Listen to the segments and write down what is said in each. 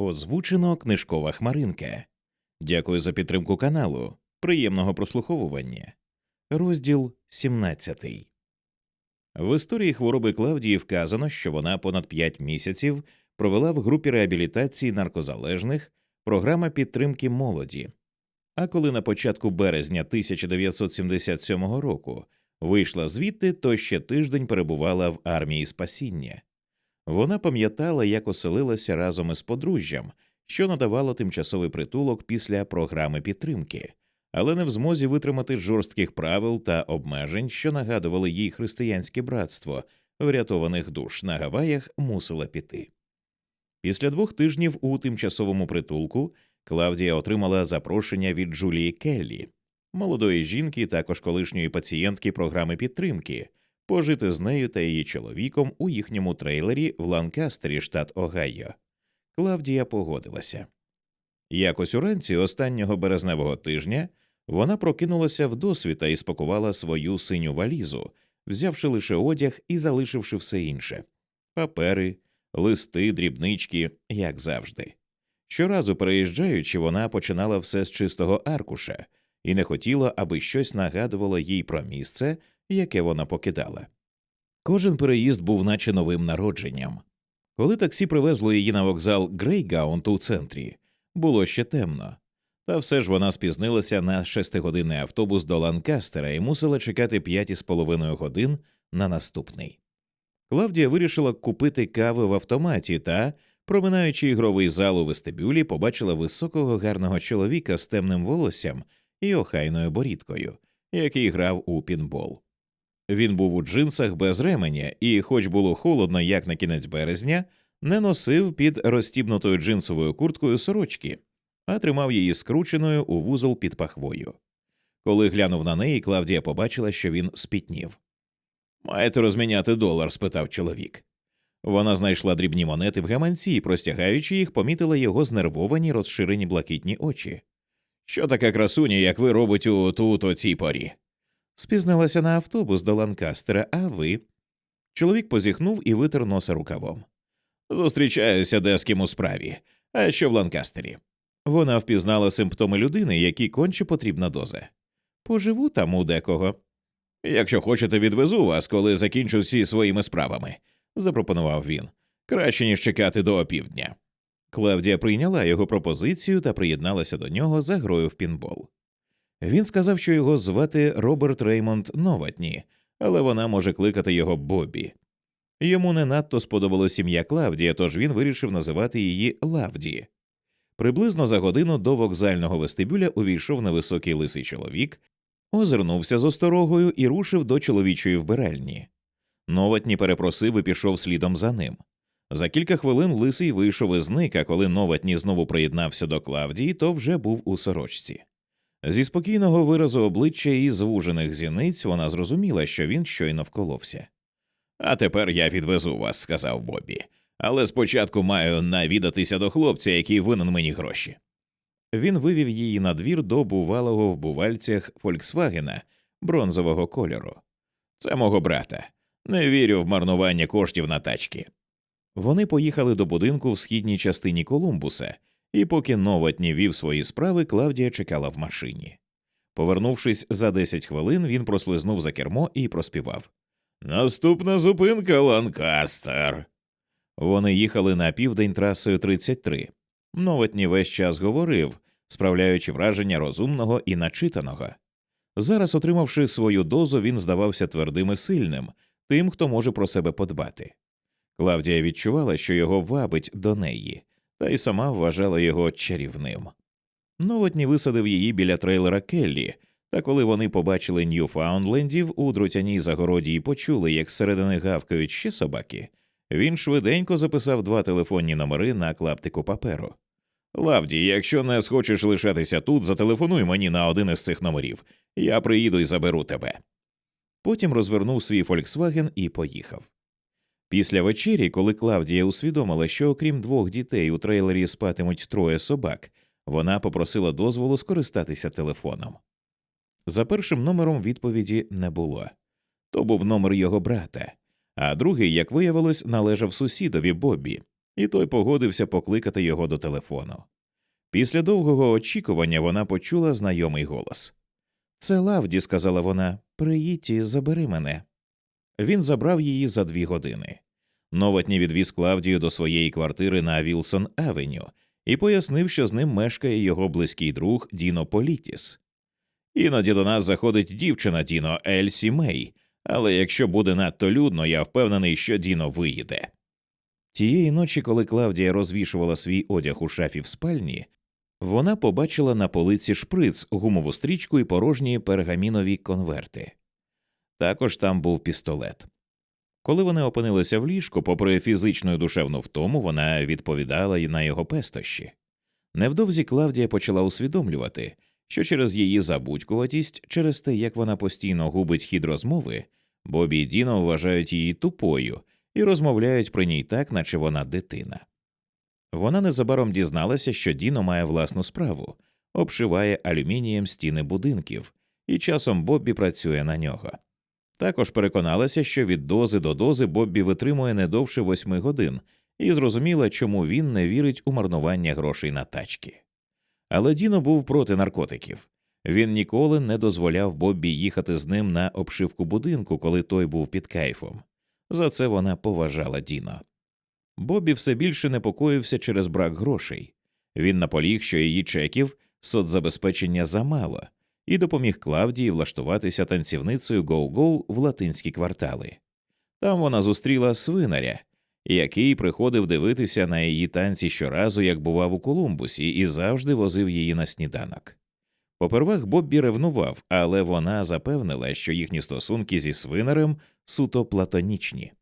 Озвучено книжкова хмаринка. Дякую за підтримку каналу. Приємного прослуховування. Розділ 17. В історії хвороби Клавдії вказано, що вона понад 5 місяців провела в групі реабілітації наркозалежних програма підтримки молоді. А коли на початку березня 1977 року вийшла звідти, то ще тиждень перебувала в армії спасіння. Вона пам'ятала, як оселилася разом із подружжям, що надавало тимчасовий притулок після програми підтримки, але не в змозі витримати жорстких правил та обмежень, що нагадували їй християнське братство врятованих душ на Гаваях, мусила піти. Після двох тижнів у тимчасовому притулку Клавдія отримала запрошення від Джулії Келлі, молодої жінки, також колишньої пацієнтки програми підтримки, пожити з нею та її чоловіком у їхньому трейлері в Ланкастері, штат Огайо. Клавдія погодилася. Якось уранці останнього березневого тижня вона прокинулася вдосвіта і спакувала свою синю валізу, взявши лише одяг і залишивши все інше папери, листи, дрібнички, як завжди. Щоразу переїжджаючи, вона починала все з чистого аркуша і не хотіла, аби щось нагадувало їй про місце, яке вона покидала. Кожен переїзд був наче новим народженням. Коли таксі привезло її на вокзал Грейгаунт у центрі, було ще темно, та все ж вона спізнилася на шестигодинний автобус до Ланкастера і мусила чекати п'ять із половиною годин на наступний. Клавдія вирішила купити кави в автоматі та, проминаючи ігровий зал у вестибюлі, побачила високого гарного чоловіка з темним волоссям і охайною борідкою, який грав у пінбол. Він був у джинсах без ременя і, хоч було холодно, як на кінець березня, не носив під розстібнутою джинсовою курткою сорочки, а тримав її скрученою у вузол під пахвою. Коли глянув на неї, Клавдія побачила, що він спітнів. Маєте розміняти долар? спитав чоловік. Вона знайшла дрібні монети в гаманці і, простягаючи їх, помітила його знервовані, розширені блакитні очі. Що така красуня, як ви робить у тут о цій порі? Спізнилася на автобус до Ланкастера, а ви. Чоловік позіхнув і витер носа рукавом. Зустрічаюся де з ким у справі, а що в Ланкастері. Вона впізнала симптоми людини, які конче потрібна доза. Поживу там у декого. Якщо хочете, відвезу вас, коли закінчу всі своїми справами, запропонував він. Краще ніж чекати до опівдня. Клавдія прийняла його пропозицію та приєдналася до нього за грою в пінбол. Він сказав, що його звати Роберт Реймонд Новатні, але вона може кликати його Бобі. Йому не надто сподобалось ім'я Клавдія, тож він вирішив називати її Лавді. Приблизно за годину до вокзального вестибюля увійшов невисокий лисий чоловік, озирнувся з осторогою і рушив до чоловічої вбиральні. Новатні перепросив і пішов слідом за ним. За кілька хвилин лисий вийшов із зник, а коли Новатні знову приєднався до Клавдії, то вже був у сорочці. Зі спокійного виразу обличчя і звужених зіниць вона зрозуміла, що він щойно вколовся. А тепер я відвезу вас, сказав Бобі, але спочатку маю навідатися до хлопця, який винен мені гроші. Він вивів її на двір до бувалого в бувальцях Фольксвагена бронзового кольору. Це мого брата. Не вірю в марнування коштів на тачки. Вони поїхали до будинку в східній частині Колумбуса, і поки Новатні вів свої справи, Клавдія чекала в машині. Повернувшись за 10 хвилин, він прослизнув за кермо і проспівав Наступна зупинка Ланкастер. Вони їхали на південь трасою 33. Новатні весь час говорив, справляючи враження розумного і начитаного. Зараз, отримавши свою дозу, він здавався твердим і сильним, тим, хто може про себе подбати. Клавдія відчувала, що його вабить до неї, та й сама вважала його чарівним. Новотні висадив її біля трейлера Келлі, та коли вони побачили Ньюфаундлендів у друтяній загороді і почули, як зсередини гавкають ще собаки, він швиденько записав два телефонні номери на клаптику паперу. Лавді, якщо не схочеш лишатися тут, зателефонуй мені на один із цих номерів. Я приїду і заберу тебе. Потім розвернув свій Фольксваген і поїхав. Після вечері, коли Клавдія усвідомила, що окрім двох дітей у трейлері спатимуть троє собак, вона попросила дозволу скористатися телефоном. За першим номером відповіді не було то був номер його брата, а другий, як виявилось, належав сусідові Боббі, і той погодився покликати його до телефону. Після довгого очікування вона почула знайомий голос. Це Лавді, сказала вона, приїдь і забери мене. Він забрав її за дві години. Новотні відвіз Клавдію до своєї квартири на Вілсон Авеню і пояснив, що з ним мешкає його близький друг Діно Політіс. Іноді до нас заходить дівчина Діно Ельсі Мей, але якщо буде надто людно, я впевнений, що Діно виїде. Тієї ночі, коли Клавдія розвішувала свій одяг у шафі в спальні, вона побачила на полиці шприц, гумову стрічку і порожні пергамінові конверти. Також там був пістолет. Коли вони опинилися в ліжку, попри фізичну і душевну втому, вона відповідала й на його пестощі. Невдовзі Клавдія почала усвідомлювати, що через її забудькуватість, через те, як вона постійно губить хід розмови, Бобі і Діно вважають її тупою і розмовляють при ній так, наче вона дитина. Вона незабаром дізналася, що Діно має власну справу, обшиває алюмінієм стіни будинків, і часом Боббі працює на нього. Також переконалася, що від дози до дози Боббі витримує не довше восьми годин, і зрозуміла, чому він не вірить у марнування грошей на тачки. Але Діно був проти наркотиків. Він ніколи не дозволяв Боббі їхати з ним на обшивку будинку, коли той був під кайфом. За це вона поважала Діно. Боббі все більше непокоївся через брак грошей. Він наполіг, що її чеків соцзабезпечення замало, і допоміг Клавдії влаштуватися танцівницею гоу-гоу в латинські квартали. Там вона зустріла свинаря, який приходив дивитися на її танці щоразу, як бував у Колумбусі, і завжди возив її на сніданок. Попервах Боббі ревнував, але вона запевнила, що їхні стосунки зі свинарем суто платонічні.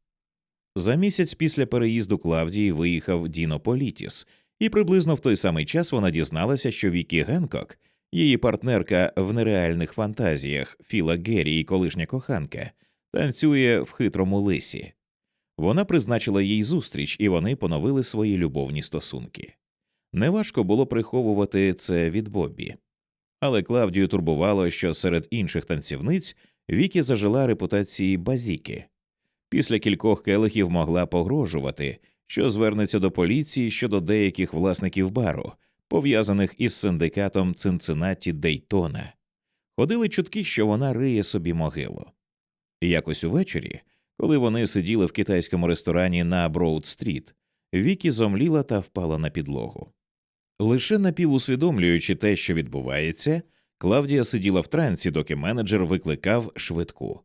За місяць після переїзду Клавдії виїхав Діно Політіс, і приблизно в той самий час вона дізналася, що Вікі Генкок, її партнерка в нереальних фантазіях Філа Геррі колишня коханка, танцює в хитрому лисі. Вона призначила їй зустріч, і вони поновили свої любовні стосунки. Неважко було приховувати це від Боббі. Але Клавдію турбувало, що серед інших танцівниць Вікі зажила репутації базіки. Після кількох келихів могла погрожувати, що звернеться до поліції щодо деяких власників бару, пов'язаних із синдикатом Цинциннаті Дейтона. Ходили чутки, що вона риє собі могилу. Якось увечері, коли вони сиділи в китайському ресторані на Броуд-стріт, Вікі зомліла та впала на підлогу. Лише напівусвідомлюючи те, що відбувається, Клавдія сиділа в трансі, доки менеджер викликав швидку.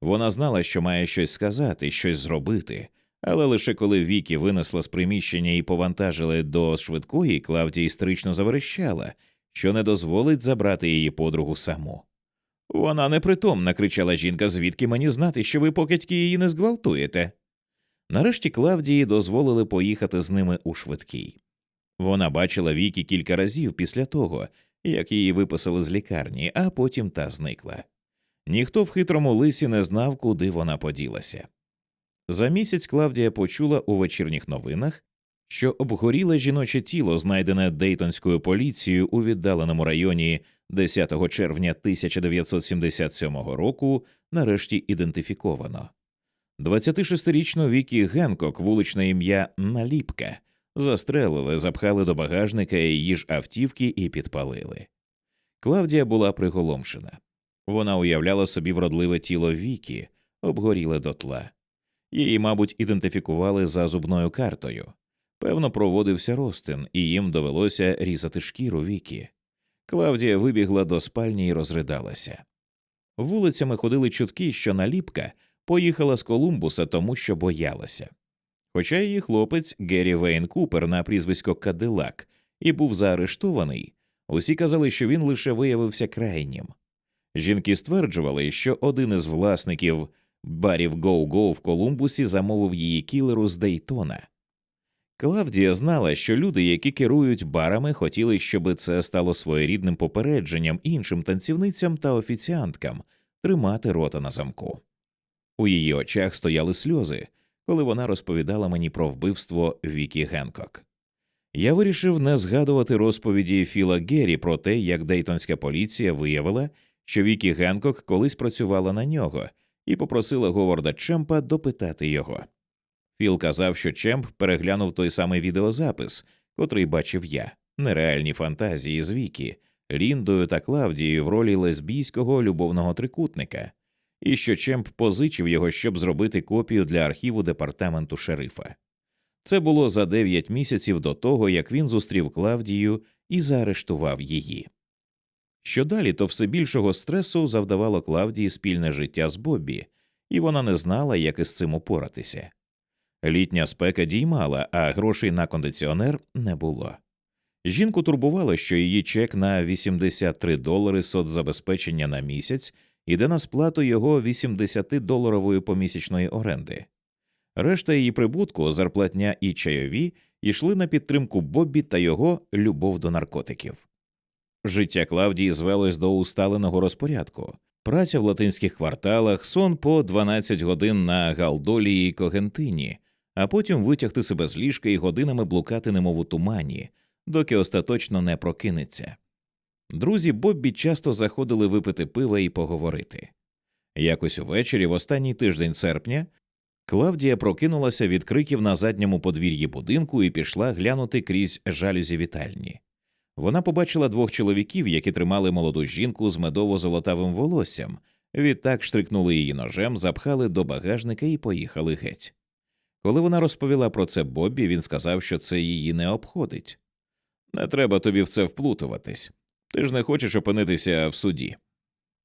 Вона знала, що має щось сказати, щось зробити, але лише коли Вікі винесла з приміщення і повантажили до швидкої, Клавдія істерично заверещала, що не дозволить забрати її подругу саму. Вона непритомна, кричала жінка, звідки мені знати, що ви покидьки її не зґвалтуєте. Нарешті Клавдії дозволили поїхати з ними у швидкій. Вона бачила Вікі кілька разів після того, як її виписали з лікарні, а потім та зникла. Ніхто в хитрому лисі не знав, куди вона поділася. За місяць Клавдія почула у вечірніх новинах, що обгоріле жіноче тіло, знайдене Дейтонською поліцією у віддаленому районі 10 червня 1977 року, нарешті ідентифіковано. 26-річну Вікі Генкок, вуличне ім'я Наліпка, застрелили, запхали до багажника її ж автівки і підпалили. Клавдія була приголомшена. Вона уявляла собі вродливе тіло Вікі, обгоріле дотла. Її, мабуть, ідентифікували за зубною картою. Певно, проводився розтин, і їм довелося різати шкіру Вікі. Клавдія вибігла до спальні і розридалася. Вулицями ходили чутки, що наліпка поїхала з Колумбуса, тому що боялася. Хоча її хлопець Геррі Вейн Купер на прізвисько Кадилак і був заарештований, усі казали, що він лише виявився крайнім. Жінки стверджували, що один із власників барів Гоу-Гоу в Колумбусі замовив її кілеру з Дейтона. Клавдія знала, що люди, які керують барами, хотіли, щоб це стало своєрідним попередженням іншим танцівницям та офіціанткам тримати рота на замку. У її очах стояли сльози, коли вона розповідала мені про вбивство Вікі Генкок. Я вирішив не згадувати розповіді Філа Геррі про те, як Дейтонська поліція виявила, що Вікі Генкок колись працювала на нього, і попросила Говарда Чемпа допитати його. Філ казав, що Чемп переглянув той самий відеозапис, котрий бачив я, нереальні фантазії з Вікі, Ліндою та Клавдією в ролі лесбійського любовного трикутника, і що Чемп позичив його, щоб зробити копію для архіву департаменту шерифа. Це було за дев'ять місяців до того, як він зустрів Клавдію і заарештував її. Що далі, то все більшого стресу завдавало Клавдії спільне життя з Боббі, і вона не знала, як із цим упоратися. Літня спека діймала, а грошей на кондиціонер не було. Жінку турбувало, що її чек на 83 долари соцзабезпечення на місяць іде на сплату його 80-доларової помісячної оренди. Решта її прибутку, зарплатня і чайові йшли на підтримку Боббі та його любов до наркотиків. Життя Клавдії звелось до усталеного розпорядку, праця в латинських кварталах, сон по 12 годин на Галдолі і Когентині, а потім витягти себе з ліжка і годинами блукати немов у тумані, доки остаточно не прокинеться. Друзі Боббі часто заходили випити пива і поговорити. Якось увечері, в останній тиждень серпня, Клавдія прокинулася від криків на задньому подвір'ї будинку і пішла глянути крізь жалюзі вітальні. Вона побачила двох чоловіків, які тримали молоду жінку з медово-золотавим волоссям, відтак штрикнули її ножем, запхали до багажника і поїхали геть. Коли вона розповіла про це Боббі, він сказав, що це її не обходить. Не треба тобі в це вплутуватись. Ти ж не хочеш опинитися в суді.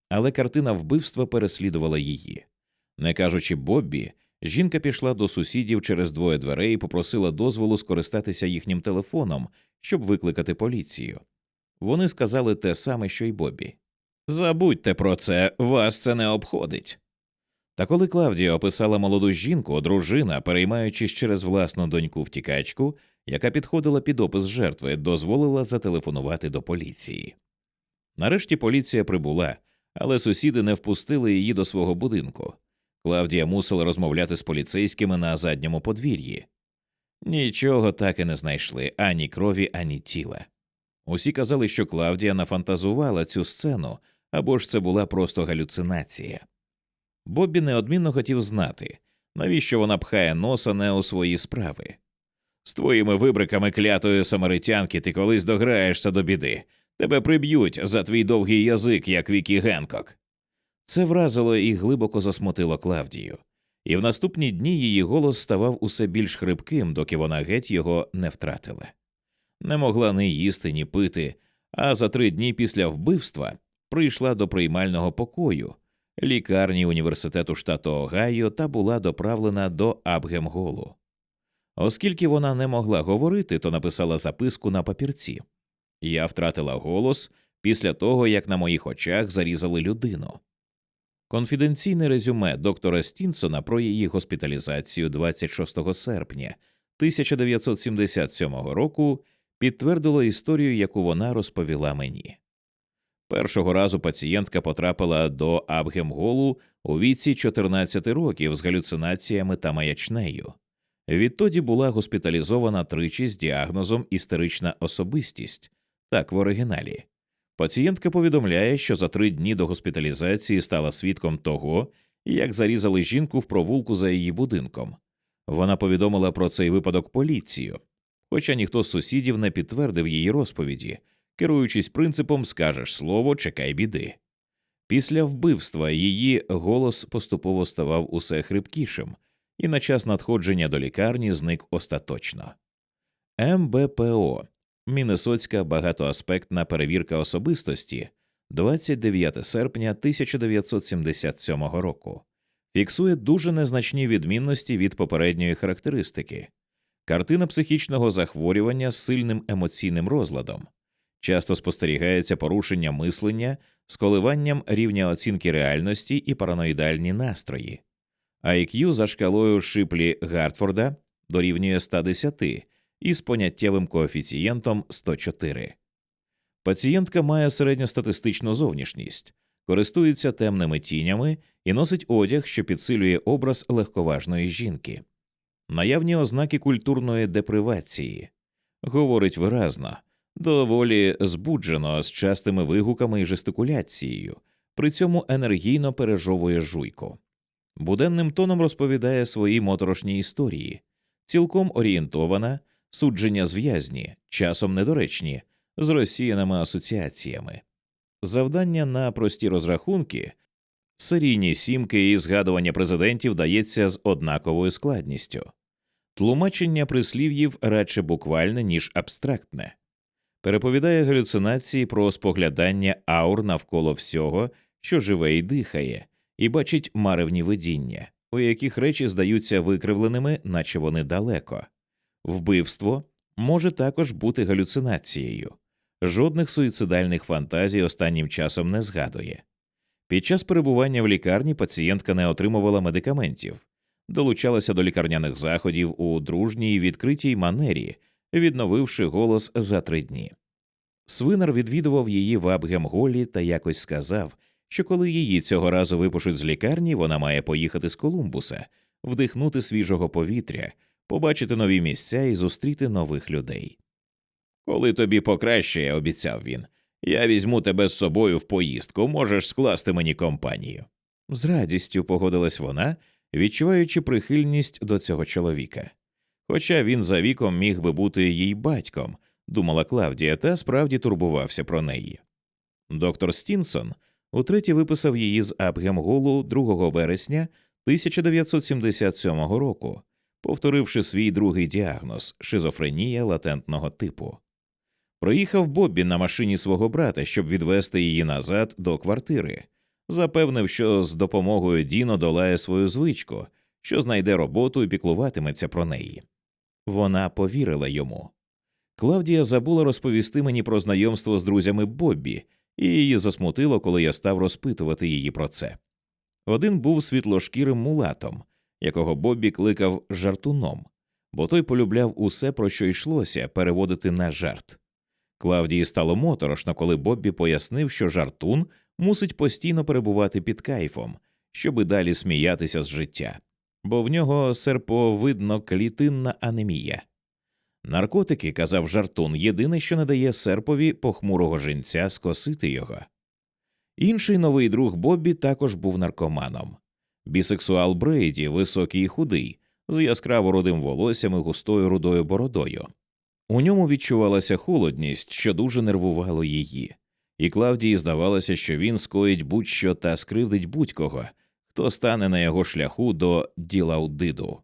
Але картина вбивства переслідувала її. Не кажучи Боббі, жінка пішла до сусідів через двоє дверей і попросила дозволу скористатися їхнім телефоном, щоб викликати поліцію. Вони сказали те саме, що й Боббі. Забудьте про це, вас це не обходить. Та коли Клавдія описала молоду жінку, дружина, переймаючись через власну доньку втікачку, яка підходила під опис жертви, дозволила зателефонувати до поліції. Нарешті поліція прибула, але сусіди не впустили її до свого будинку. Клавдія мусила розмовляти з поліцейськими на задньому подвір'ї. Нічого так і не знайшли ані крові, ані тіла. Усі казали, що Клавдія нафантазувала цю сцену або ж це була просто галюцинація. Боббі неодмінно хотів знати, навіщо вона пхає носа не у свої справи. З твоїми вибриками клятої самаритянки ти колись дограєшся до біди, тебе приб'ють за твій довгий язик, як Вікі Генкок. Це вразило і глибоко засмутило Клавдію, і в наступні дні її голос ставав усе більш хрипким, доки вона геть його не втратила. Не могла ні їсти, ні пити, а за три дні після вбивства прийшла до приймального покою, лікарні університету штату Огайо та була доправлена до Абгемголу. Оскільки вона не могла говорити, то написала записку на папірці Я втратила голос після того, як на моїх очах зарізали людину. Конфіденційне резюме доктора Стінсона про її госпіталізацію 26 серпня 1977 року підтвердило історію, яку вона розповіла мені. Першого разу пацієнтка потрапила до Абгемголу у віці 14 років з галюцинаціями та маячнею. Відтоді була госпіталізована тричі з діагнозом істерична особистість, так в оригіналі. Пацієнтка повідомляє, що за три дні до госпіталізації стала свідком того, як зарізали жінку в провулку за її будинком. Вона повідомила про цей випадок поліцію, хоча ніхто з сусідів не підтвердив її розповіді, керуючись принципом скажеш слово, чекай біди. Після вбивства її голос поступово ставав усе хрипкішим, і на час надходження до лікарні зник остаточно. МБПО Міннесотська багатоаспектна перевірка особистості 29 серпня 1977 року. Фіксує дуже незначні відмінності від попередньої характеристики, картина психічного захворювання з сильним емоційним розладом, часто спостерігається порушення мислення з коливанням рівня оцінки реальності і параноїдальні настрої, IQ за шкалою Шиплі Гартфорда дорівнює 110 із поняттєвим коефіцієнтом 104. Пацієнтка має середньостатистичну зовнішність, користується темними тінями і носить одяг, що підсилює образ легковажної жінки, наявні ознаки культурної депривації, говорить виразно, доволі збуджено з частими вигуками і жестикуляцією, при цьому енергійно пережовує жуйку. Буденним тоном розповідає свої моторошні історії, цілком орієнтована, судження зв'язні, часом недоречні, з розсіяними асоціаціями, завдання на прості розрахунки, серійні сімки і згадування президентів дається з однаковою складністю, тлумачення прислів'їв радше буквальне, ніж абстрактне, переповідає галюцинації про споглядання аур навколо всього, що живе і дихає, і бачить маревні видіння, у яких речі здаються викривленими, наче вони далеко. Вбивство може також бути галюцинацією. Жодних суїцидальних фантазій останнім часом не згадує. Під час перебування в лікарні пацієнтка не отримувала медикаментів, долучалася до лікарняних заходів у дружній відкритій манері, відновивши голос за три дні. Свинар відвідував її в Абгемголі та якось сказав, що коли її цього разу випишуть з лікарні, вона має поїхати з Колумбуса, вдихнути свіжого повітря, побачити нові місця і зустріти нових людей. Коли тобі покращає, обіцяв він, я візьму тебе з собою в поїздку, можеш скласти мені компанію. З радістю погодилась вона, відчуваючи прихильність до цього чоловіка. Хоча він за віком міг би бути їй батьком, думала Клавдія, та справді турбувався про неї. Доктор Стінсон утретє виписав її з Абгемголу 2 вересня 1977 року, повторивши свій другий діагноз шизофренія латентного типу. Проїхав Боббі на машині свого брата, щоб відвести її назад до квартири, запевнив, що з допомогою Діно долає свою звичку, що знайде роботу і піклуватиметься про неї. Вона повірила йому. Клавдія забула розповісти мені про знайомство з друзями Боббі, і її засмутило, коли я став розпитувати її про це. Один був світлошкірим мулатом, якого Боббі кликав жартуном, бо той полюбляв усе, про що йшлося, переводити на жарт. Клавдії стало моторошно, коли Боббі пояснив, що жартун мусить постійно перебувати під кайфом, щоби далі сміятися з життя, бо в нього серповидно клітинна анемія. Наркотики, казав жартун, єдине, що не дає серпові похмурого жінця скосити його. Інший новий друг Боббі також був наркоманом. Бісексуал Брейді, високий і худий, з яскраво рудим волоссям і густою рудою бородою. У ньому відчувалася холодність, що дуже нервувало її, і Клавдії здавалося, що він скоїть будь-що та скривдить будь-кого, хто стане на його шляху до ділаудиду.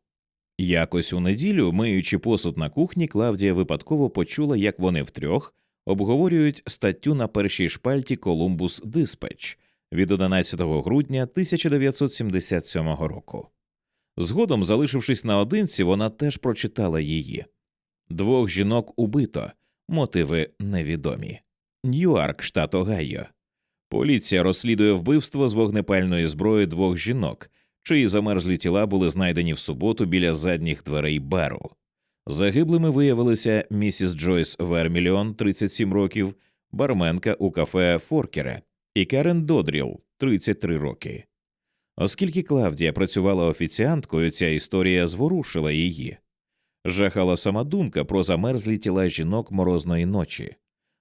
Якось у неділю, миючи посуд на кухні, Клавдія випадково почула, як вони втрьох обговорюють статтю на першій шпальті Колумбус Диспетч від 11 грудня 1977 року. Згодом, залишившись наодинці, вона теж прочитала її. Двох жінок убито, мотиви невідомі. Ньюарк, штат Огайо. Поліція розслідує вбивство з вогнепальної зброї двох жінок, чиї замерзлі тіла були знайдені в суботу біля задніх дверей бару. Загиблими виявилися місіс Джойс Верміліон, 37 років, барменка у кафе Форкера, і Карен Додріл, 33 роки. Оскільки Клавдія працювала офіціанткою, ця історія зворушила її. Жахала сама думка про замерзлі тіла жінок морозної ночі.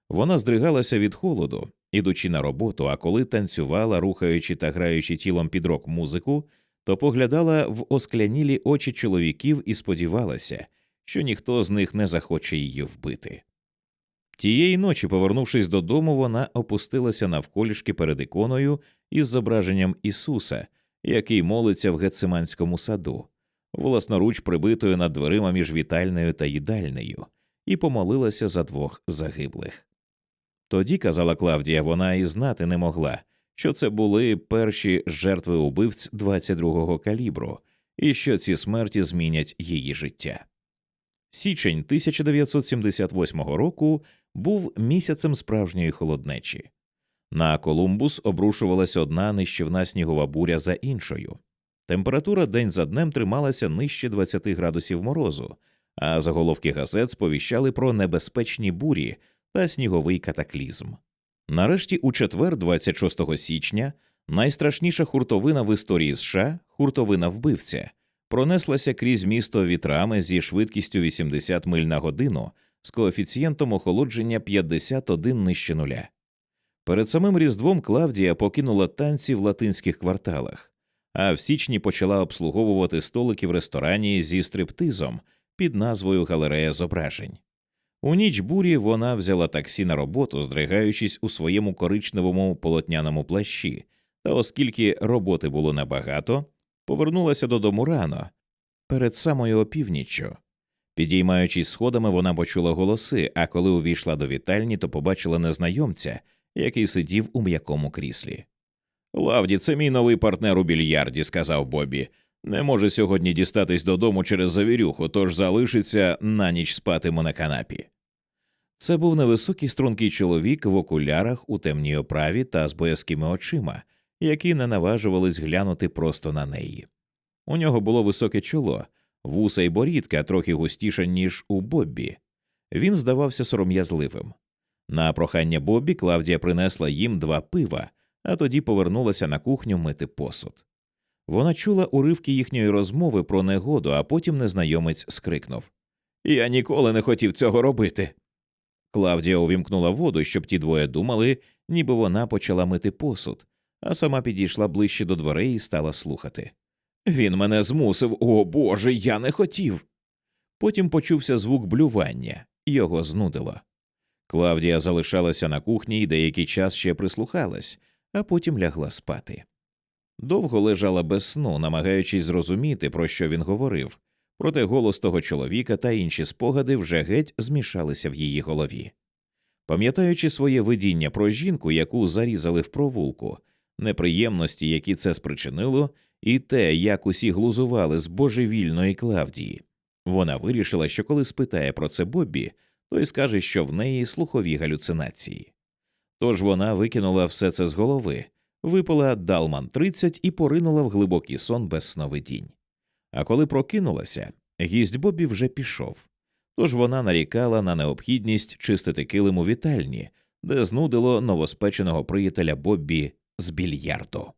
Вона здригалася від холоду, ідучи на роботу, а коли танцювала, рухаючи та граючи тілом під рок музику, то поглядала в осклянілі очі чоловіків і сподівалася, що ніхто з них не захоче її вбити. Тієї ночі, повернувшись додому, вона опустилася навколішки перед іконою із зображенням Ісуса, який молиться в Гециманському саду, власноруч прибитою над дверима між вітальною та їдальнею, і помолилася за двох загиблих. Тоді, казала Клавдія, вона і знати не могла, що це були перші жертви убивць 22-го калібру, і що ці смерті змінять її життя. Січень 1978 року був місяцем справжньої холоднечі. На Колумбус обрушувалася одна нищівна снігова буря за іншою. Температура день за днем трималася нижче 20 градусів морозу, а заголовки газет сповіщали про небезпечні бурі та сніговий катаклізм. Нарешті, у четвер, 26 січня, найстрашніша хуртовина в історії США хуртовина вбивця, пронеслася крізь місто вітрами зі швидкістю 80 миль на годину з коефіцієнтом охолодження 51 нижче нуля. Перед самим Різдвом Клавдія покинула танці в латинських кварталах, а в січні почала обслуговувати столики в ресторані зі стриптизом під назвою Галерея зображень. У ніч бурі вона взяла таксі на роботу, здригаючись у своєму коричневому полотняному плащі, та оскільки роботи було небагато, повернулася додому рано, перед самою опівніччю. Підіймаючись сходами, вона почула голоси, а коли увійшла до вітальні, то побачила незнайомця, який сидів у м'якому кріслі. Лавді, це мій новий партнер у більярді, сказав Бобі. Не може сьогодні дістатись додому через завірюху, тож залишиться на ніч спатиме на канапі. Це був невисокий стрункий чоловік в окулярах у темній оправі та з боязкими очима, які не наважувались глянути просто на неї. У нього було високе чоло, вуса й борідка трохи густіша, ніж у Боббі. Він здавався сором'язливим. На прохання Боббі Клавдія принесла їм два пива, а тоді повернулася на кухню мити посуд. Вона чула уривки їхньої розмови про негоду, а потім незнайомець скрикнув Я ніколи не хотів цього робити. Клавдія увімкнула воду, щоб ті двоє думали, ніби вона почала мити посуд, а сама підійшла ближче до дверей і стала слухати. Він мене змусив, о Боже, я не хотів. Потім почувся звук блювання, його знудило. Клавдія залишалася на кухні і деякий час ще прислухалась, а потім лягла спати. Довго лежала без сну, намагаючись зрозуміти, про що він говорив, проте голос того чоловіка та інші спогади вже геть змішалися в її голові. Пам'ятаючи своє видіння про жінку, яку зарізали в провулку, неприємності, які це спричинило, і те, як усі глузували з божевільної Клавдії, вона вирішила, що коли спитає про це Боббі, той скаже, що в неї слухові галюцинації. Тож вона викинула все це з голови, випила Далман 30 і поринула в глибокий сон без сновидінь. А коли прокинулася, гість Бобі вже пішов. Тож вона нарікала на необхідність чистити килим у вітальні, де знудило новоспеченого приятеля Боббі з більярду.